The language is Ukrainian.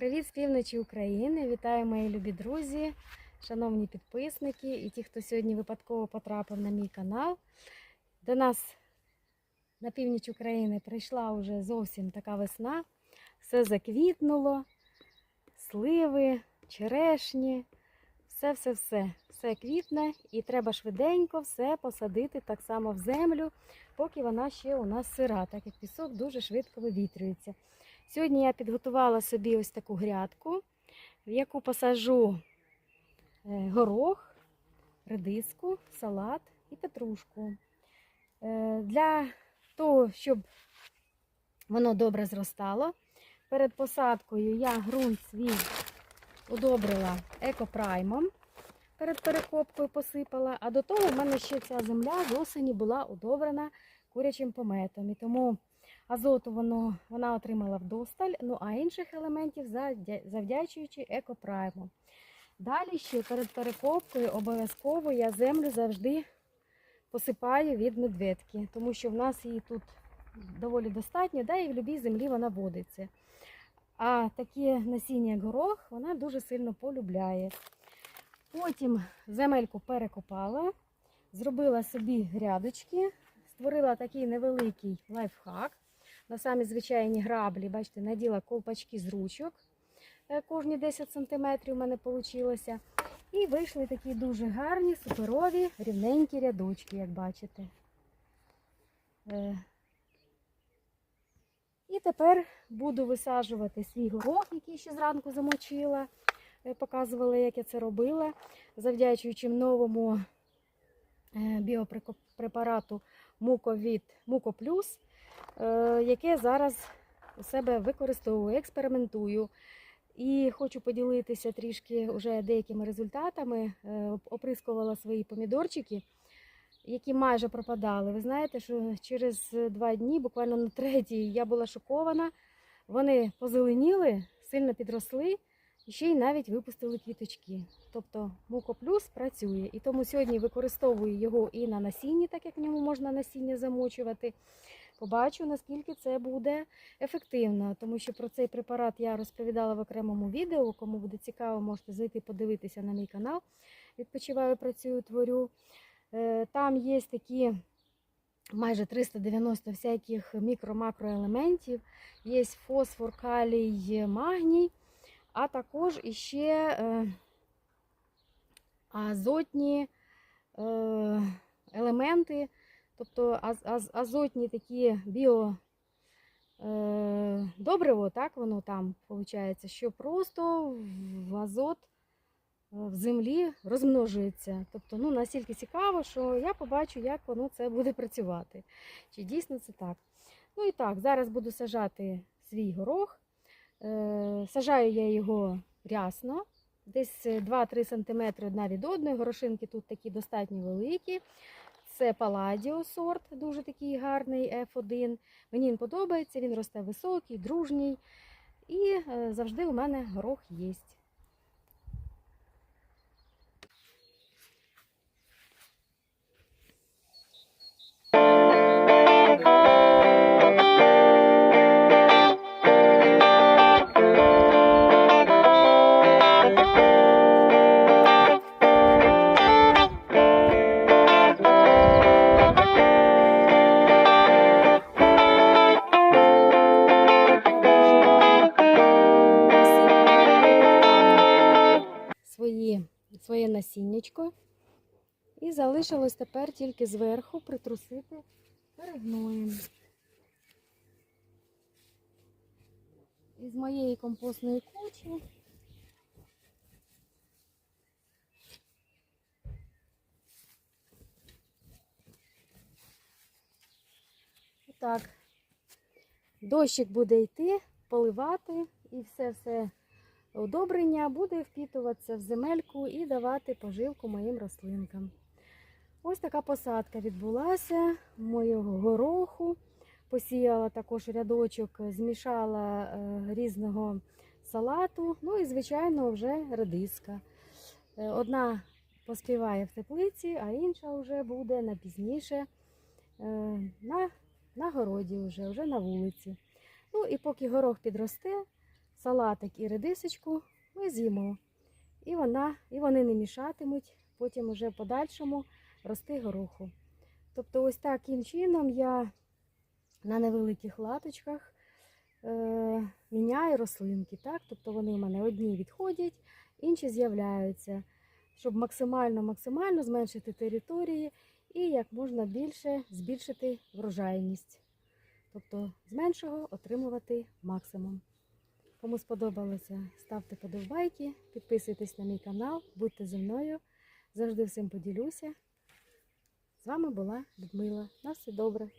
Привіт з півночі України! Вітаю мої любі друзі, шановні підписники і ті, хто сьогодні випадково потрапив на мій канал. До нас на північ України прийшла вже зовсім така весна. Все заквітнуло, сливи, черешні, все-все-все. Все квітне і треба швиденько все посадити так само в землю, поки вона ще у нас сира, так як пісок дуже швидко вивітрюється. Сьогодні я підготувала собі ось таку грядку, в яку посажу е, горох, редиску, салат і петрушку. Е, Для того, щоб воно добре зростало, перед посадкою я ґрунт свій удобрила екопраймом. Перед перекопкою посипала, а до того в мене ще ця земля з осені була удобрена курячим пометом. І тому азоту воно, вона отримала вдосталь, ну а інших елементів завдячуючи екопрайму. Далі ще перед перекопкою обов'язково я землю завжди посипаю від медведки, тому що в нас її тут доволі достатньо, да, і в будь-якій землі вона водиться. А таке насіння як горох вона дуже сильно полюбляє. Потім земельку перекопала, зробила собі грядочки, створила такий невеликий лайфхак. На самі звичайні граблі, бачите, наділа ковпачки з ручок. Е, Кожні 10 см у мене вийшло. І вийшли такі дуже гарні, суперові, рівненькі рядочки, як бачите. Е, І тепер буду висаджувати свій горох, який ще зранку замочила. Е, Показувала, як я це робила, завдячуючи новому біопрепарату Муковід Муко Е, яке зараз у себе використовую, експериментую. І хочу поділитися трішки вже деякими результатами. Е, Оприскувала свої помідорчики, які майже пропадали. Ви знаєте, що через два дні, буквально на третій, я була шокована. Вони позеленіли, сильно підросли і ще й навіть випустили квіточки. Тобто Муко Плюс працює. І тому сьогодні використовую його і на насінні, так як в ньому можна насіння замочувати. Побачу, наскільки це буде ефективно, тому що про цей препарат я розповідала в окремому відео. Кому буде цікаво, можете зайти подивитися на мій канал. Відпочиваю, працюю, творю. Е, Там є такі майже 390 всяких мікро-макроелементів. Є фосфор, калій, магній, а також іще е, азотні е, елементи. Тобто аз- аз- азотні такі біо е, добриво, так воно там виходить, що просто в азот е, в землі розмножується. Тобто, ну, настільки цікаво, що я побачу, як воно це буде працювати. Чи дійсно це так. Ну і так, зараз буду сажати свій горох. Е, сажаю я його рясно, десь 2-3 см одна від одної. Горошинки тут такі достатньо великі. Це Паладіо сорт, дуже такий гарний F1. Мені він подобається, він росте високий, дружній. І е, завжди у мене горох є. Насіннячко. І залишилось тепер тільки зверху притрусити перегноєм. Із моєї компостної кучі. Так, дощик буде йти, поливати і все-все удобрення буде впітуватися в земельку і давати поживку моїм рослинкам. Ось така посадка відбулася моєго гороху. Посіяла також рядочок, змішала е, різного салату. Ну і, звичайно, вже редиска. Е, Одна поспіває в теплиці, а інша вже буде на пізніше е, на, на городі, вже, вже на вулиці. Ну і поки горох підросте, салатик і редисочку ми з'їмо. І, вона, і вони не мішатимуть потім уже в подальшому рости гороху. Тобто, ось таким чином я на невеликих латочках е, міняю рослинки. Так? Тобто вони в мене одні відходять, інші з'являються, щоб максимально максимально зменшити території і як можна більше збільшити врожайність. Тобто з меншого отримувати максимум. Кому сподобалося, ставте подобайки, підписуйтесь на мій канал, будьте зі мною. Завжди всім поділюся. З вами була Людмила. На все добре.